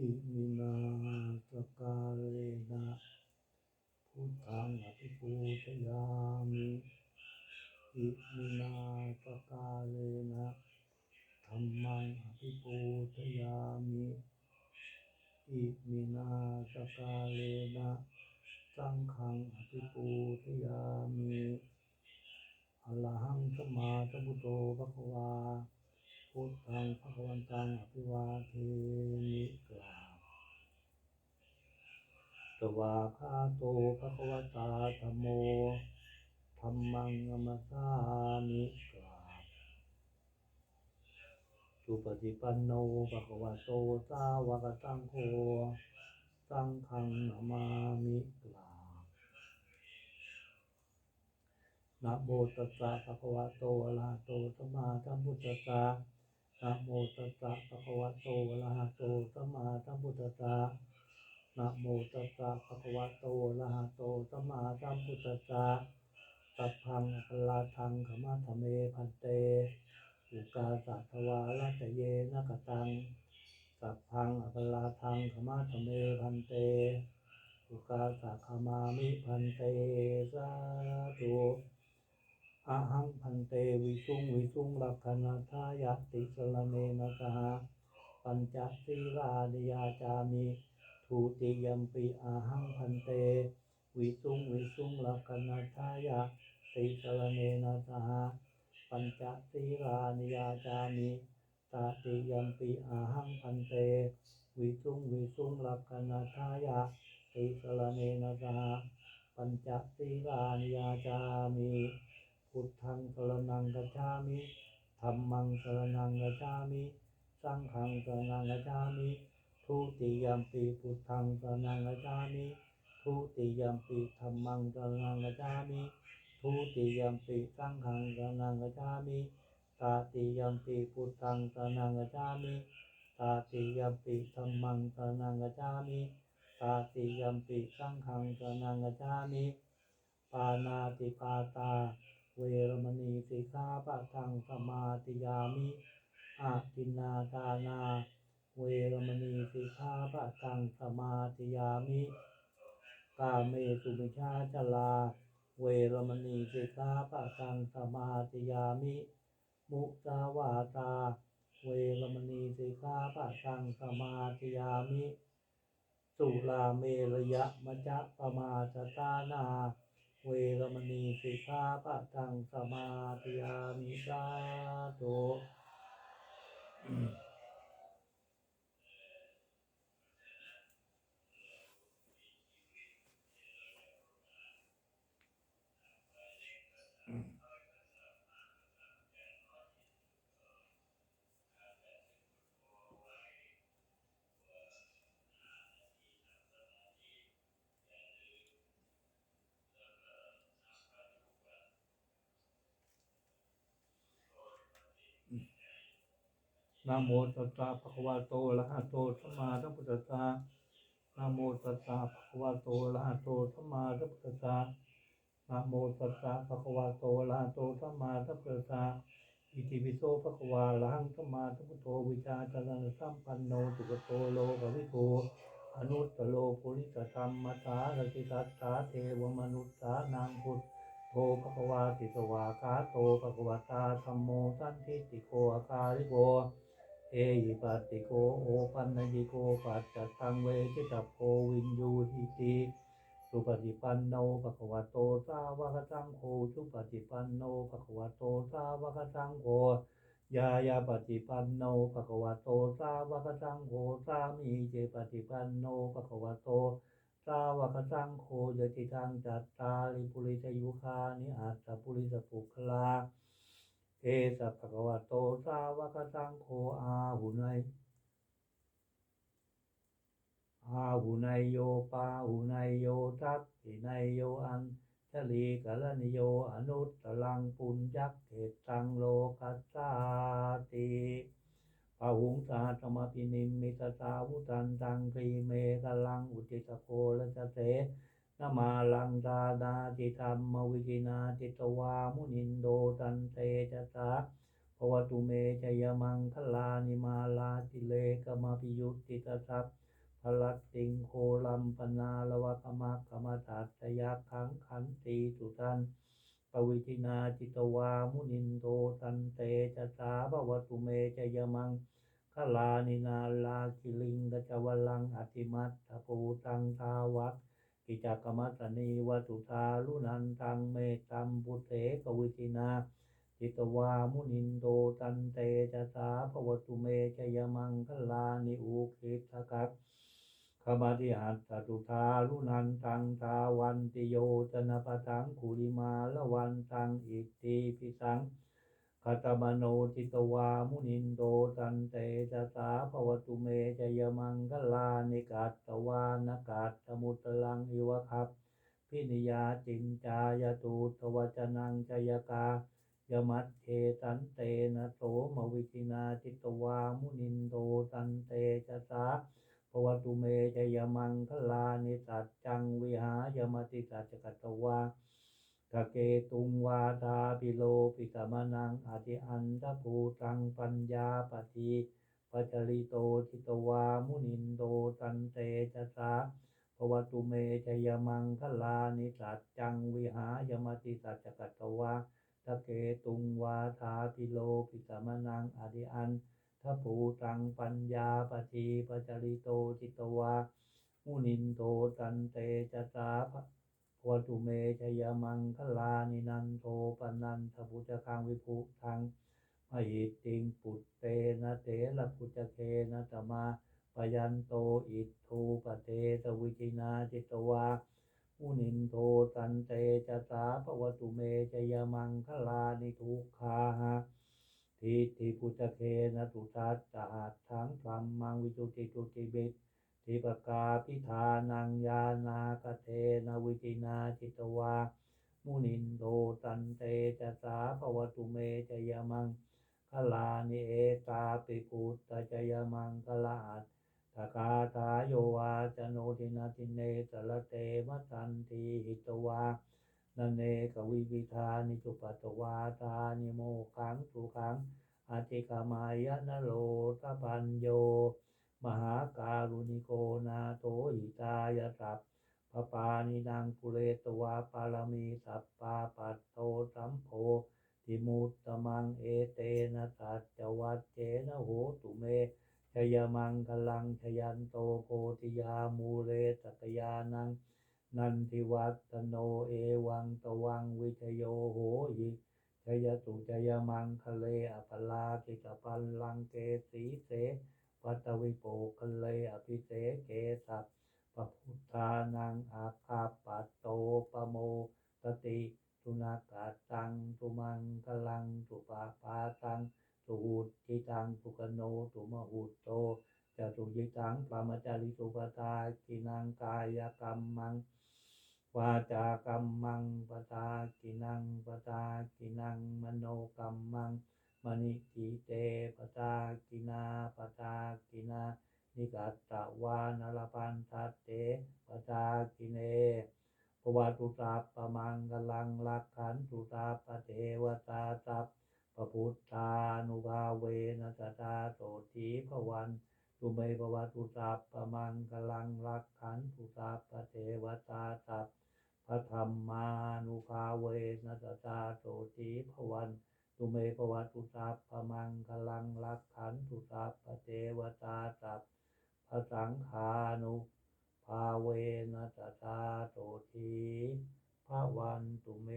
อิมินาสกาเลนะพุทธังอภิปูชยามิอิมินาสกาเลนะธรรมังอภิปูชยามิอิมินาสกาเลนะสังฆังอภิปูชยามิอะระหังสมมาสมุโธภะคะวา พุทธังภะคะวันตังอภิวาเทมิกราบสวาคาโตภะคะวตาธโมธัมมังนัมสสามิกราบสุปฏิปันโนภะควะโตสาวกสังโฆสังฆังนามามิกราบนะโมตัสสะภะคะวะโตอะระหะโตสัมมาสัมพุทธัสสะ นะโมตัสสะภะคะวะโตอะระหะโตสัมมาสัมพุทธัสสะนะโมตัสสะภะคะวะโตอะระหะโตสัมมาสัมพุทธัสสะสัพพังอภลาทังขมาธเมพันเตอุกาสัทวาลัตเยนะกตังสัพพังอภลาทังขมาธเมพันเตอุกาสัขมามิพันเตสาธุ อาหังพันเตวิสุงวิสุงลักขณาทายาติสรเนนะสหาปัญจศีลานิยาจามิทูติยัมปิอาหังพันเต วิสุงวิสุงลักขณาทายาติสรเนนะสหาปัญจศีลานิยาจามิตาติยัมปิอาหังพันเต วิสุงวิสุงลักขณาทายาติสรเนนะสหาปัญจศีลานิยาจามิ พุทธังสรนังกัจฉามิธัมมังสรนังกัจฉามิ สังฆังสรนังกัจฉามิ ทุติยัมปีพุทธังสรนังกัจฉามิ ทุติยัมปีธัมมังสรนังกัจฉามิ ทุติยัมปีสังฆังสรนังกัจฉามิตาติยัมปีพุทธังสรนังกัจฉามิตาติยัมปีธัมมังสรนังกัจฉามิตาติยัมปีสังฆังสรนังกัจฉามิ ปานาติปาตา เวรมณีสิกขาปะทังสมาติยามิอาทินนาทานา เวรมณีสิกขาปะทังสมาติยามิกาเมสุมิชาจลา เวรมณีสิกขาปะทังสมาติยามิ มุสาวาตา เวรมณีสิกขาปะทังสมาติยามิ สุราเมระยะมะจะปมาจตานา มณีสิกขาปะทังสมาธิยามิสาธุ นะโมตัสสะภะคะวะโตอะระหะโตสัมมาสัมพุทธัสสะนะโมตัสสะภะคะวะโตอะระหะโตสัมมาสัมพุทธัสสะนะโมตัสสะภะคะวะโตอะระหะโตสัมมาสัมพุทธัสสะอิติปิโสภะคะวะอะระหังสัมมาสัมพุทโธวิชาจารณสัมปันโนสุขโตโลกวิโตอนุตตโลปุริสธรรมตารติตัสสาเทวมนุสสานังพุทโธภะคะวาติสวาคาโตภะคะวะตาธัมโมสันทิติโกอาคาริโก เอหิปัสติโกโอปันนิโกปัจจตังเวทิตาโพวินยูหิติสุปฏิปันโนภะคะวะโตสาวกสังโฆสุปฏิปันโนภะคะวะโตสาวกสังโฆยายาปฏิปันโนภะคะวะโตสาวกสังโฆสามีเจปฏิปันโนภะคะวะโตสาวกสังโฆยติทังจัตตาริปุริสยุคานิอัตตปุริสปุคลา เอสัพพะวะโตสาวกสังโฆอาหุไนยอาหุไนยโยปาหุไนยโยทัพปิไนยโยอันชลีกะละนิโยอนุตตลังปุญญักเขตังโลกัสสาติปะหุงสาธรรมปินิมมิตตาวุตันตังกรีเมกลังอุติตโกละจะเส นามาลังดาดาติธรรมวิจินาติตวามุนินโดตันเตจตาภวตุเมจยมังคลานิมาลาติเลกมาพิยุตติตสัพลัตติงโคลัมปนาละวะกมะกมตัตยาขังขันตีสุตันปวิทินาจิตวามุนินโตตันเตจะสาภวตุเมจยมังคลานินาลาคิลิงกจวลังอติมัตถปูตังทาวัต กิจักกมัตตนีวัตุทาลุนันตังเมตัมพุเถกวิทินาจิตวามุนินโตตันเตจะสาภวตุเมจยมังคลานิอุคิทกักขมาติหัตตุทาลุนันตังตาวันติโยจนะปะทังคุริมาละวันตังอิทธิพิสัง คตมโนจิตวามุนินโตตันเตจะสาภวตุเมจยมังคลานิกัตตวานกัตตมุตลังอิวะคับพินิยาจินจายตูตวจนังจยกายมัตเทตันเตนะโสมวิจินาจิตวามุนินโตตันเตจะสาภวตุเมจยมังคลานิสัจจังวิหายมติสัจกัตตวา ทะเกตุงวาตาปิโลปิกมนังอธิอันตภูตังปัญญาปฏิปัจจริโตทิตวามุนินโตตันเตจะสาภวตุเมจยมังคลานิสัจจังวิหายมติสัจกัตวาทะเกตุงวาตาปิโลปิกมนังอธิอันทัพภูตังปัญญาปฏิปัจจริโตจิตวามุนินโตตันเตจะสาภ วตุเมชยมังคลานินันโทปนันทพุจคังวิภุทังมหิติงปุตเตนะเตละพุจเคนะตมาปยันโตอิทธูปเตตวิจินาจิตวามุนินโทตันเตจะสาภวตุเมชยมังคลานิทุกขาหะทิฏฐิพุทธเคนะตุทัสสะหัตถังธรรมังวิจุติตุติบิต ทิปกาพิธานังยานากเทนวิจินาจิตวา มุนินโตตันเตจะสาภวตุเมจยมังคลานิเอตาปิปุตตจยมังคลาอัตตกาตาโยวาจโนทินาทิเนสรเตมะตันทีหิตวานันเนกวิวิธานิจุปัตวาตานิโมขังสุขังอติกามายนโลตปัญโย มหาการุณิโกนาโตหิตายสัพพปานินางปุเรตวาปารมีสัพปาปัตโตสัมโพติมุตตมังเอเตนะสัจจวัตเจนะโหตุเมชยมังคลังชยันโตโพธิยามูเรสักยานัง นันทิวัตโนเอวังตวังวิชโยโหหิชยตุจยมังคะเลอปลาติกปัลลังเกสีเส ปัตตวิโปคะเลอภิเสเกสัพปพุทธานังอาคาปัตโตปโมตติตุนากาตังตุมังคลังตุปาปาตังตุหุติตังตุกโนตุมหุตโตจตุยิตังปามจาริสุปตากินังกายกรรมังวาจากัมมังปตากินังปตากินังมโนกัมมัง มณิทิเตปตากินาปตากินา นิกัตตวานรพันทัตเตปตากิเนปวัตุตาปมังกลังลักขันตุตาปเทวตาสัพปพุทธานุภาเวนัสตาโสทีพวันตุเมปวัตุตาปมังกลังลักขันตุตาปเทวตาสัพพระธรรมานุภาเวนัสตาโสตีพวัน ตุเมภวตุสัพพมังคลังรักขันตุสัพพเทวตาสัพพระสังฆานุภาเวนัสตาโตทีพระวันตุเม